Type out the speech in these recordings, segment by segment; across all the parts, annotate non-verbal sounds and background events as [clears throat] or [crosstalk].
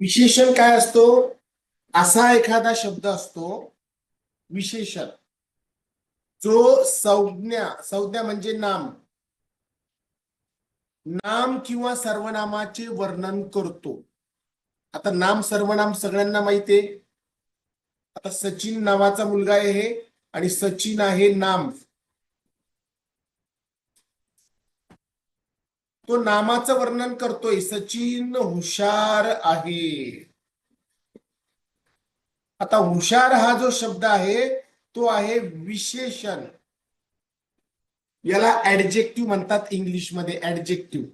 विशेषण काय असतो? असा एखादा शब्द असतो विशेषण. जो संज्ञा संज्ञा म्हणजे नाम. नाम किंवा सर्वनामाचे वर्णन करतो. आता नाम सर्वनाम सगळ्यांना माहिती आहे. आता सचिन नावाचा मुलगा आहे हे आणि सचिन आहे नाम. तो नामाचं वर्णन करतोय. सचिन हुशार आहे. आता हुशार हा जो शब्द आहे तो आहे विशेषण. याला ऍडजेक्टिव्ह म्हणतात इंग्लिशमध्ये ऍडजेक्टिव्ह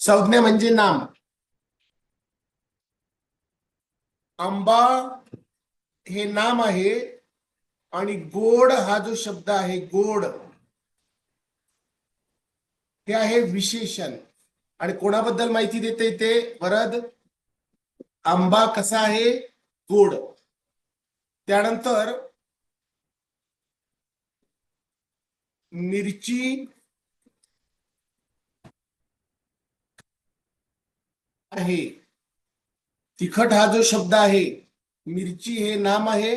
संज्ञा म्हणजे नाम. आंबा हे नाम आहे आणि गोड हा जो शब्द आहे गोड. हे आहे विशेषण? आणि कोणाबद्दल माहिती देते ते वरद आंबा कसा आहे? गोड. त्यानंतर मिरची आहे. तिखट हा जो शब्द आहे मिरची हे नाम आहे.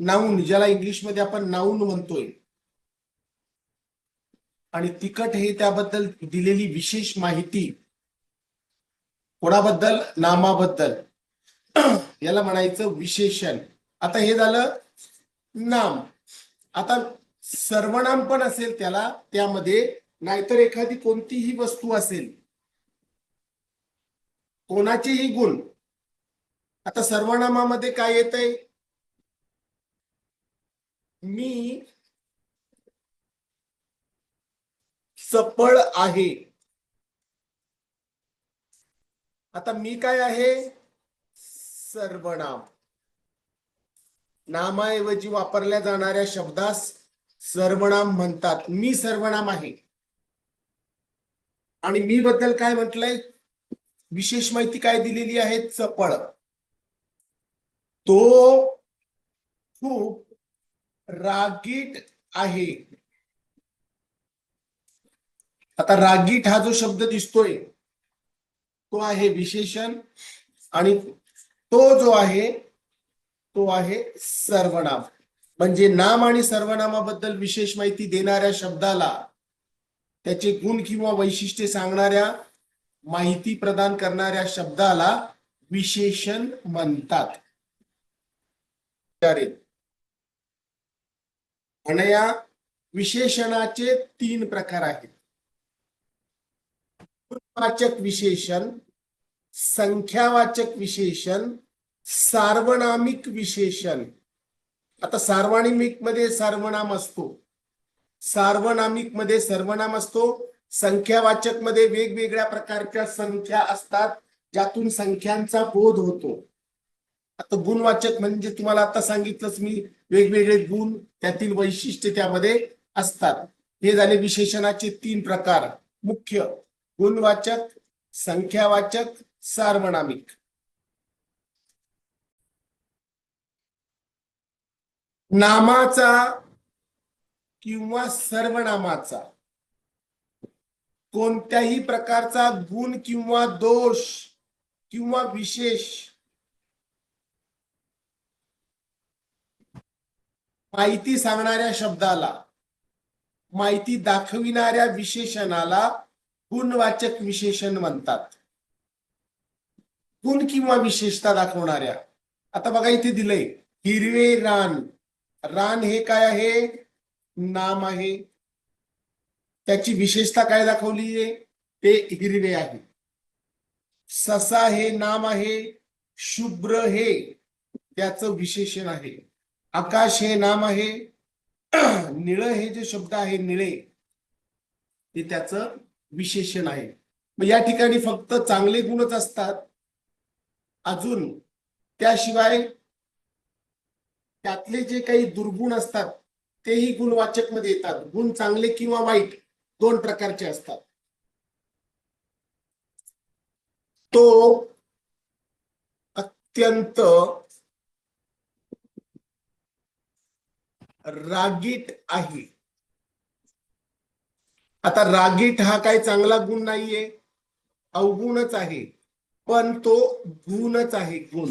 नाऊन ज्याला इंग्लिशमध्ये आपण नाऊन म्हणतोय. आणि तिखट हे त्याबद्दल दिलेली विशेष माहिती कोणाबद्दल? नामाबद्दल. [clears throat] याला म्हणायचं विशेषण. आता हे झालं नाम. आता सर्वनाम पण असेल त्याला त्यामध्ये. नाहीतर एखादी कोणतीही वस्तू असेल. कोणाचेही गुण. आता सर्वनामामध्ये काय येत आहे मी चपळ आहे. आता मी काय आहे? सर्वनाम. नामाऐवजी वापरल्या जाणाऱ्या शब्दास सर्वनाम म्हणतात. मी सर्वनाम आहे. आणि मी बद्दल काय म्हटलंय? विशेष माहिती काय दिलेली आहे? चपळ. तो खूप रागीट आहे. आता रागीट हा जो शब्द दिसतोय तो आहे विशेषण आणि तो जो आहे तो आहे सर्वनाम. म्हणजे नाम आणि सर्वनामाबद्दल विशेष माहिती देणाऱ्या शब्दाला त्याचे गुण किंवा वैशिष्ट्ये सांगणाऱ्या माहिती प्रदान करणाऱ्या शब्दाला विशेषण म्हणतात. आणि या विशेषणाचे तीन प्रकार आहेत. वाचक विशेषण संख्यावाचक विशेषण सार्वनामिक विशेषण. आता सार्वनामिकमध्ये सर्वनाम असतो. सार्वनामिकमध्ये सर्वनाम असतो. संख्यावाचकमध्ये वेगवेगळ्या प्रकारच्या संख्या असतात ज्यातून संख्यांचा बोध होतो. आता गुणवाचक म्हणजे तुम्हाला आता सांगितलंच मी वेगवेगळे गुण त्यातील वैशिष्ट्य त्यामध्ये असतात. हे झाले विशेषणाचे तीन प्रकार. मुख्य गुणवाचक संख्यावाचक सार्वनामिक. नामाचा किंवा सर्वनामाचा कोणत्याही प्रकारचा गुण किंवा दोष किंवा विशेष माहिती सांगणाऱ्या शब्दाला माहिती दाखविणाऱ्या विशेषणाला गुणवाचक विशेषण म्हणतात. गुण किंवा विशेषता दाखवणाऱ्या. आता बघा इथे दिलंय हिरवे रान. रान हे काय आहे? नाम आहे. त्याची विशेषता काय दाखवली आहे? ते हिरवे आहे. ससा हे नाम आहे शुभ्र हे त्याचं विशेषण आहे. आकाश हे नाम आहे [clears throat] निळ हे जे शब्द आहे निळे ते त्याचं विशेषण आहे. मग या ठिकाणी फक्त चांगले गुणच असतात. अजून त्याशिवाय त्यातले जे काही दुर्गुण असतात तेही गुणवाचकमध्ये येतात. गुण चांगले किंवा वाईट दोन प्रकारचे असतात. तो अत्यंत रागीट आहे. आता रागीट हा काही चांगला गुण नाहीये. अवगुणच आहे. पण तो गुणच आहे गुण.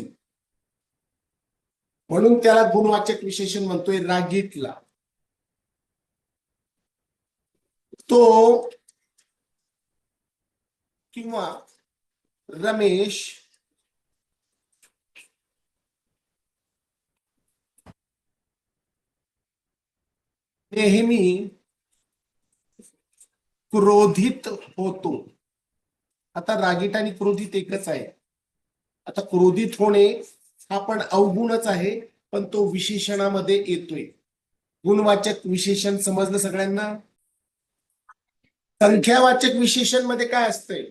म्हणून त्याला गुणवाचक विशेषण म्हणतोय रागीटला. तो किंवा रमेश नेहमी क्रोधित होतो. आता रागीट आणि क्रोधित एकच आहे. आता क्रोधित होणे हा पण अवगुणच आहे पण तो विशेषणामध्ये येतोय. गुणवाचक विशेषण समजलं सगळ्यांना? संख्यावाचक विशेषणमध्ये काय असतंय?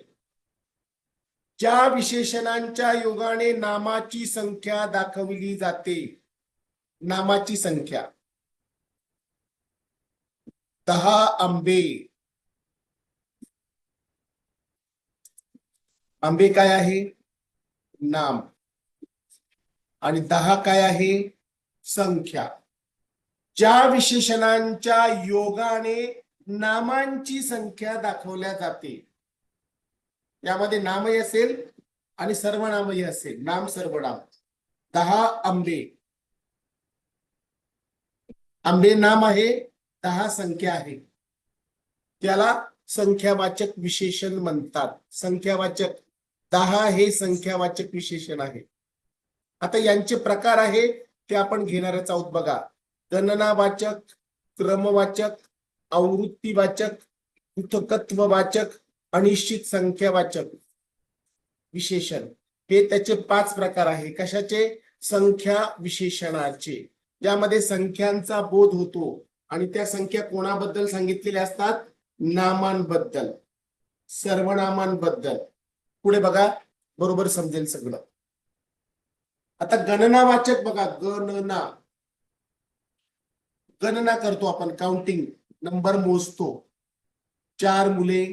ज्या विशेषणांच्या योगाने नामाची संख्या दाखवली जाते. नामाची संख्या. दहा आंबे. आंबे काय आहे? नाम. आणि दहा काय आहे? संख्या. ज्या विशेषणांच्या योगाने नामांची संख्या दाखवल्या जाते. यामध्ये नामही असेल आणि सर्वनामही असेल. नाम सर्वनाम. दहा आंबे. आंबे नाम आहे दहा संख्या आहे. त्याला संख्यावाचक विशेषण म्हणतात. संख्यावाचक दहा हे संख्यावाचक विशेषण आहे. आता यांचे प्रकार आहे ते आपण घेणारच आहोत बघा. गणनावाचक क्रमवाचक आवृत्तीवाचक पृथकत्ववाचक अनिश्चित संख्यावाचक विशेषण. हे त्याचे पाच प्रकार आहे. कशाचे? संख्या विशेषणाचे. ज्यामध्ये संख्यांचा बोध होतो आणि त्या संख्या कोणाबद्दल सांगितलेल्या असतात? नामांबद्दल. सर्वनामांबद्दल. पुढे बघा बरोबर समजेल सगळं. आता गणनावाचक बघा गणना. गणना करतो आपण काउंटिंग नंबर मोजतो. चार मुले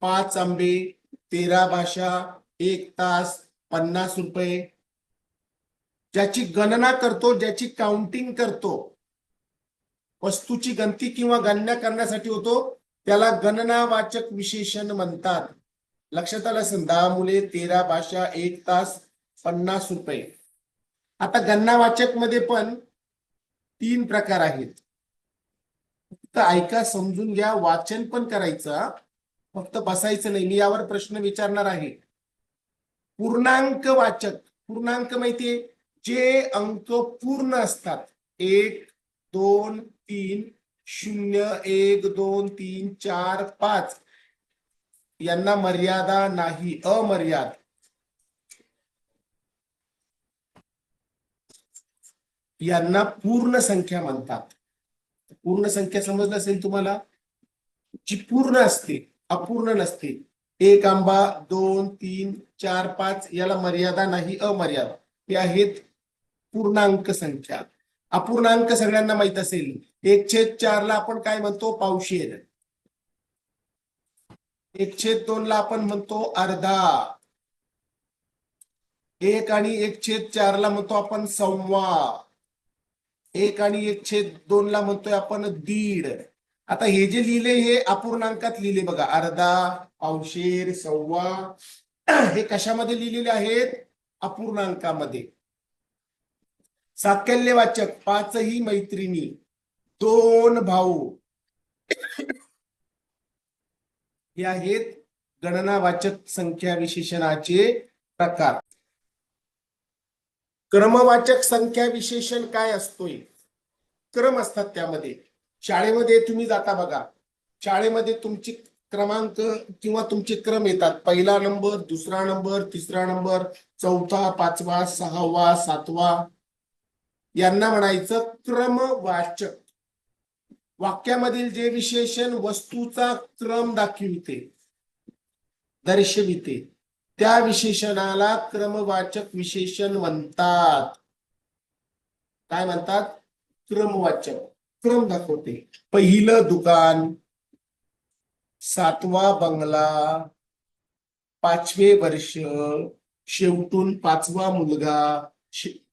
पाच आंबे तेरा भाषा एक तास पन्नास रुपये. ज्याची गणना करतो ज्याची काउंटिंग करतो वस्तूची गणती किंवा गणना करण्यासाठी होतो त्याला गणनावाचक विशेषण म्हणतात. लक्षात आलं असेल दहा मुले तेरा भाषा एक तास पन्नास रुपये. आता गणनावाचकमध्ये पण तीन प्रकार आहेत. फक्त ऐका समजून घ्या वाचन पण करायचं फक्त बसायचं नाही. मी यावर प्रश्न विचारणार आहे. पूर्णांक वाचक पूर्णांक माहितीये जे अंक पूर्ण असतात. एक दोन तीन शून्य एक दोन तीन चार पाच. यांना मर्यादा नाही अमर्याद. यांना पूर्ण संख्या म्हणतात. पूर्ण संख्या समजलं असेल तुम्हाला? जी पूर्ण असते अपूर्ण नसते. एक आंबा दोन तीन चार पाच याला मर्यादा नाही अमर्यादा. हे आहेत पूर्णांक संख्या. अपूर्णांक सगळ्यांना माहीत असेल. एक छेद चारला आपण काय म्हणतो? पावशेर. एक छेद दोन ला आपण म्हणतो अर्धा. एक आणि एक छेद चारला म्हणतो आपण सव्वा एक आणि एक छेद दोन ला म्हणतोय आपण दीड. आता हे जे लिहिले हे अपूर्णांकात लिहिले बघा. अर्धा पावशेर सव्वा हे कशामध्ये लिहिलेले आहेत? अपूर्णांकामध्ये. साकल्यवाचक पाचही मैत्रिणी दोन भाऊ. हे आहेत गणनावाचक संख्या विशेषणाचे प्रकार. क्रमवाचक संख्या विशेषण काय असतोय? क्रम असतात त्यामध्ये. शाळेमध्ये तुम्ही जाता बघा. शाळेमध्ये तुमची क्रमांक किंवा तुमचे क्रम येतात. पहिला नंबर दुसरा नंबर तिसरा नंबर चौथा पाचवा सहावा सातवा. यांना म्हणायचं क्रमवाचक. वाक्यामधील जे विशेषण वस्तूचा क्रम दाखविते दर्शविते त्या विशेषणाला क्रमवाचक विशेषण म्हणतात. काय म्हणतात? क्रमवाचक क्रम दाखवते. पहिलं दुकान सातवा बंगला पाचवे वर्ष शेवटून पाचवा मुलगा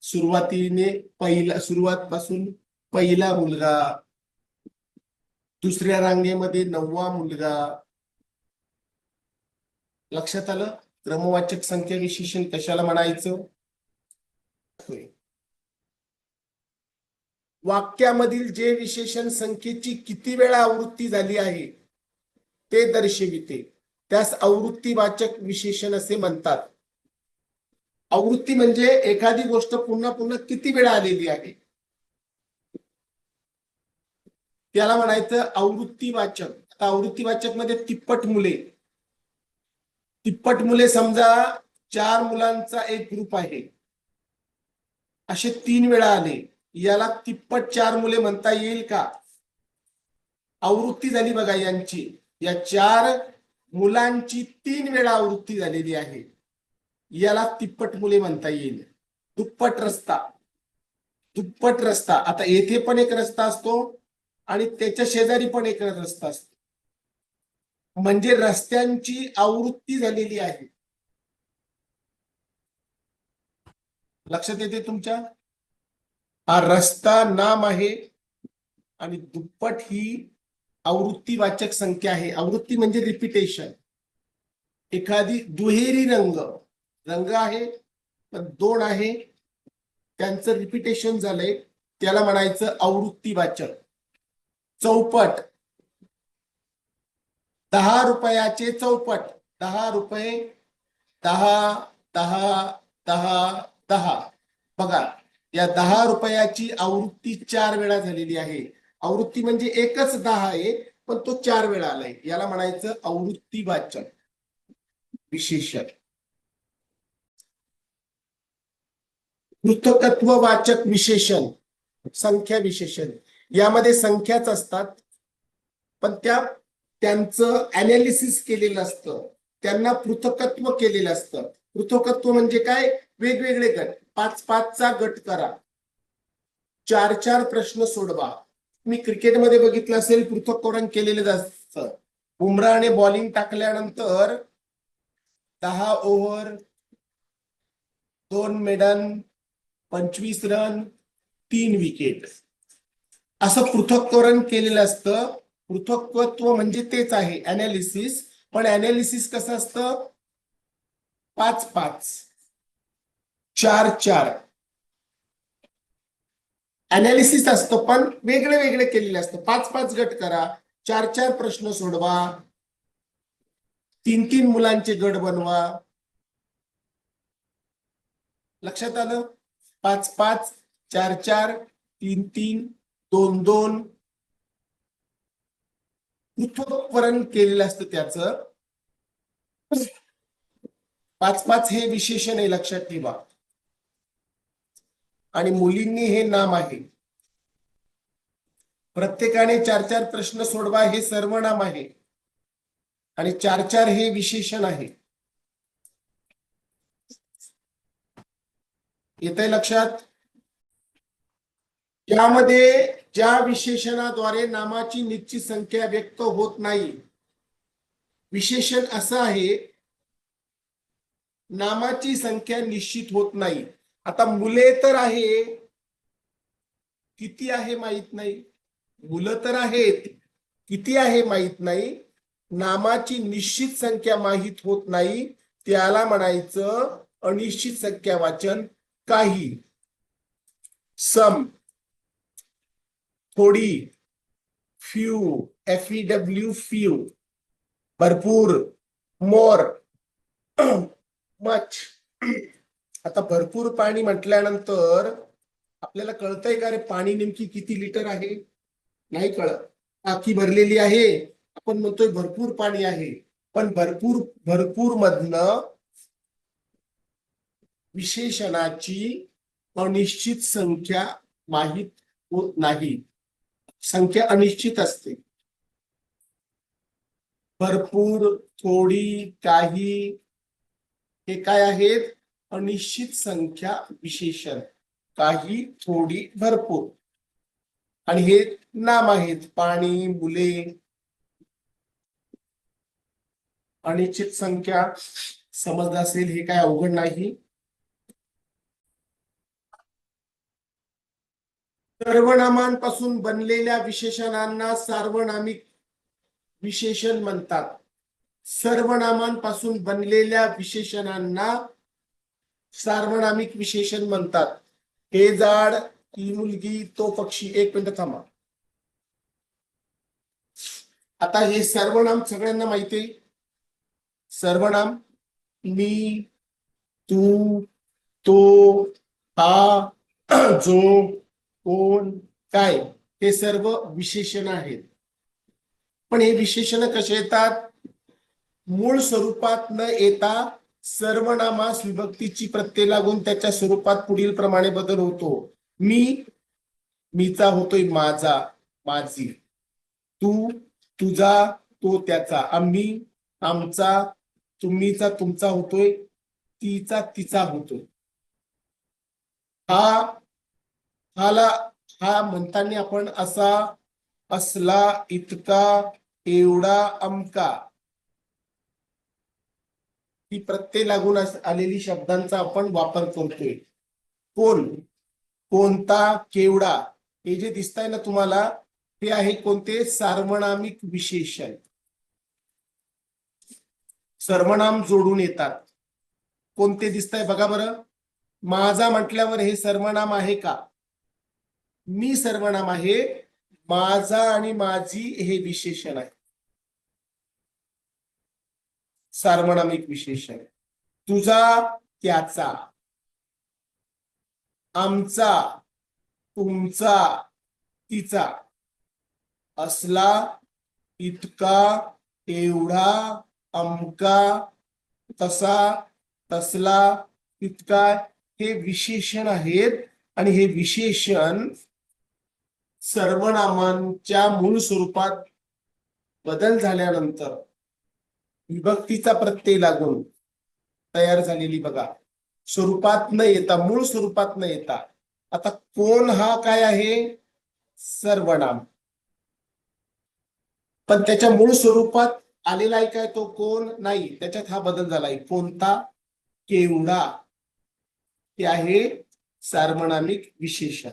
सुरुवातीने पहिला सुरुवात पासून पहिला मुलगा दुसऱ्या रांगेमध्ये नववा मुलगा. लक्षात आलं? क्रमवाचक संख्या विशेषण कशाला म्हणायचं? होय. वाक्यामधील जे विशेषण संख्येची किती वेळा आवृत्ती झाली आहे ते दर्शविते. त्यास आवृत्तीवाचक विशेषण असे म्हणतात. आवृत्ती म्हणजे एखादी गोष्ट पुन्हा पुन्हा किती वेळा आलेली आहे? त्याला म्हणायचं आवृत्तीवाचक. आता आवृत्तीवाचकमध्ये तिप्पट मुले. तिप्पट मुले समजा चार मुलांचा एक ग्रुप आहे. असे तीन वेळा आले. याला तिप्पट चार मुले म्हणता येईल का? आवृत्ती झाली बघा यांची. या चार मुलांची तीन वेळा आवृत्ती झालेली आहे. याला तिप्पट मुले म्हणता येईल. दुप्पट रस्ता. दुप्पट रस्ता. आता येथे पण एक रस्ता असतो. आणि त्याच्या शेजारी पण एक रस्ता असतो. म्हणजे रस्त्यांची आवृत्ती झालेली आहे. लक्षात येते तुमच्या? हा रस्ता नाम आहे आणि दुप्पट ही आवृत्तीवाचक संख्या आहे. आवृत्ती म्हणजे रिपिटेशन एखादी दुहेरी रंग रंग आहे पण दोन आहे त्यांचं रिपिटेशन झालंय त्याला म्हणायचं आवृत्तीवाचक. चौपट. दहा रुपयाचे चौपट. दहा रुपये दहा दहा दहा दहा. बघा या दहा रुपयाची आवृत्ती चार वेळा झालेली आहे. आवृत्ती म्हणजे एकच दहा आहे पण तो चार वेळा आलाय. याला म्हणायचं आवृत्ती वाचन. विशेषण. पृथकत्व वाचक विशेषण. संख्या विशेषण. यामध्ये संख्याच असतात. पण त्या त्यांचं अनालिसिस केलेलं असतं. त्यांना पृथकत्व केलेलं असतं. पृथकत्व म्हणजे काय? वेगवेगळे गट. पाच पाचचा गट करा. चार चार प्रश्न सोडवा. मी क्रिकेटमध्ये बघितलं असेल पृथक्करण केलेलं असतं. बुमराने बॉलिंग टाकल्यानंतर दहा ओव्हर दोन मेडन पंचवीस रन तीन विकेट असं पृथक्करण केलेलं असतं. पृथक्त्व म्हणजे तेच आहे. अनालिसिस पण अनालिसिस कसं असतं? पाच पाच. चार चार. अनालिसिस असतं पण वेगळे वेगळे केलेले असतं. पाच पाच गट करा. चार चार प्रश्न सोडवा. तीन तीन मुलांचे गट बनवा. लक्षात आलं? पाच पाच चार चार तीन तीन दोन दोन. पृथक्करण केलेलं असतं त्याचं. पाच पाच हे विशेषण आहे लक्षात ठेवा. आणि मुलींनी हे नाम आहे. प्रत्येकाने चार चार प्रश्न सोडवा हे सर्वनाम आहे. आणि चार चार हे विशेषण आहे. येत आहे लक्षात? त्यामध्ये ज्या विशेषणाद्वारे नामाची निश्चित संख्या व्यक्त होत नाही विशेषण असं आहे नामाची संख्या निश्चित होत नाही. आता मुले तर आहे किती आहे माहीत नाही. मुलं तर आहेत किती आहे माहीत नाही. नामाची निश्चित संख्या माहीत होत नाही त्याला म्हणायचं अनिश्चित संख्या वाचन काही. सम. थोडी few F E W few भरपूर मोर मच [clears throat] [clears throat] आता भरपूर पाणी म्हटल्यानंतर आपल्याला कळतंय का रे पाणी नेमकी किती लिटर आहे? नाही कळत. टाकी भरलेली आहे. आपण म्हणतोय भरपूर पाणी आहे. पण भरपूर भरपूर मधनं विशेषणाची अनिश्चित संख्या माहीत होत नाही. संख्या अनिश्चित असते. भरपूर थोडी काही हे काय आहेत? अनिश्चित संख्या विशेषण. काही थोडी भरपूर. आणि हे नाम आहेत. पाणी मुले. अनिश्चित संख्या समजलं असेल हे काय अवघड नाही. सर्वनामांपासून बनलेल्या विशेषणांना सार्वनामिक विशेषण म्हणतात. सर्वनामांपासून बनलेल्या विशेषणांना सार्वनामिक विशेषण म्हणतात. हे झाड ती मुलगी तो पक्षी एक मिनिट थांबा. आता हे सर्वनाम सगळ्यांना माहिती आहे. सर्वनाम मी तू तो हा [clears throat] जो कोण काय हे सर्व विशेषण आहेत. पण हे विशेषण कसे येतात? मूळ स्वरूपात न येता सर्वनामास विभक्तीची प्रत्यय लागून त्याच्या स्वरूपात पुढील प्रमाणे बदल होतो. मी मीचा होतोय माझा माझी. तू तुझा तो त्याचा. आम्ही आमचा तुम्हीचा तुमचा होतोय तिचा तिचा होतोय. हा हाला हा म्हणताना आपण असा असला इतका एवढा अमका. ही प्रत्यय लागून आलेली शब्दांचा आपण वापर करतोय. कोण? कोणता केवडा हे जे दिसत आहे ना तुम्हाला हे आहे कोणते? सार्वनामिक विशेषण. सर्वनाम जोडून येतात. कोणते दिसत आहे बघा बरं. माझा म्हटल्यावर हे सर्वनाम आहे का? मी सर्वनाम आहे. माझा आणि माझी हे विशेषण आहे. सार्वनामिक विशेषण. तुझा त्याचा. आमचा तुमचा तिचा. असला इतका एवढा अमका तसा तसला इतका हे विशेषण आहेत. आणि हे विशेषण सर्वनामांच्या मूळ स्वरूपात बदल झाल्यानंतर विभक्तीचा प्रत्यय लागून तयार झालेली बघा. स्वरूपात न येता मूळ स्वरूपात न येता आता कोण हा काय आहे? सर्वनाम. पण त्याच्या मूळ स्वरूपात आलेला आहे काय तो? कोण? नाही. त्याच्यात हा बदल झालाय. कोणता? केवढा? हे आहे सार्वनामिक विशेषण.